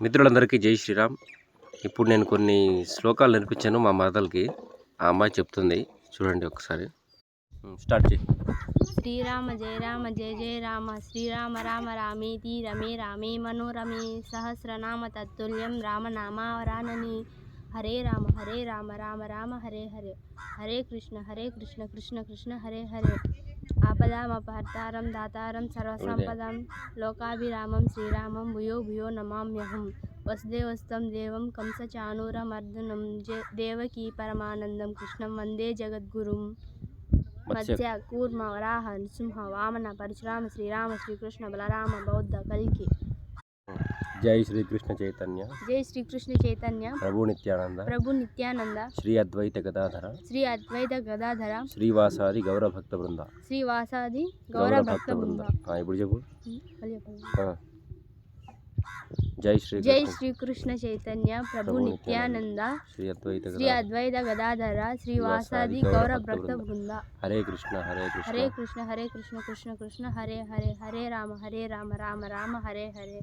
మిత్రులందరికీ జై శ్రీరామ్. ఇప్పుడు నేను కొన్ని శ్లోకాలు నేర్పించాను మా మరదలకి. ఆ అమ్మాయి చెప్తుంది. చూడండి ఒకసారి. స్టార్ట్ చేయి. శ్రీరామ జయ రామ జయ జయ రామ. శ్రీరామ రామ రామేతి రమే రామే మనోరమే. సహస్రనామ తత్తుల్యం రామనామావరానని. హరే రామ హరే రామ రామ రామ హరే హరే. హరే కృష్ణ హరే కృష్ణ కృష్ణ కృష్ణ హరే హరే. ఆపదామపహర్తారం దాతారం సర్వసంపదం లోకాభిరామం శ్రీరామం భూయో భూయో నమామ్యహం. వసుదేవస్తం దేవం కంసచానూరమర్దనం దేవకీ పరమానందం కృష్ణం వందే జగద్గురుం. మత్స్య కూర్మ వరాహ నృసింహ వామన పరశురామ శ్రీరామ శ్రీకృష్ణ బలరామ బౌద్ధ కల్కి. జై శ్రీకృష్ణ చైతన్య జై శ్రీకృష్ణ చైతన్య ప్రభు నిత్యానంద ప్రభు నిత్యానంద శ్రీ అద్వైత గదాధర శ్రీ అద్వైత గదాధర శ్రీవాసాది గౌర భక్త బృంద శ్రీ వాసాది గౌర భక్త బృంద ఆ, ఇప్పుడు చెప్పు మళ్ళీ చెప్పండి. ఆ. జై జై శ్రీ శ్రీకృష్ణ చైతన్య ప్రభు నిత్యానంద శ్రీ అద్వైత శ్రీ గదాధర అద్వైత గదాధర శ్రీ వాసాది గౌర భక్త బృంద హరే కృష్ణ హరే హరే కృష్ణ కృష్ణ హరే కృష్ణ కృష్ణ కృష్ణ హరే హరే హరే రామ హరే రామ రామ రామ హరే హరే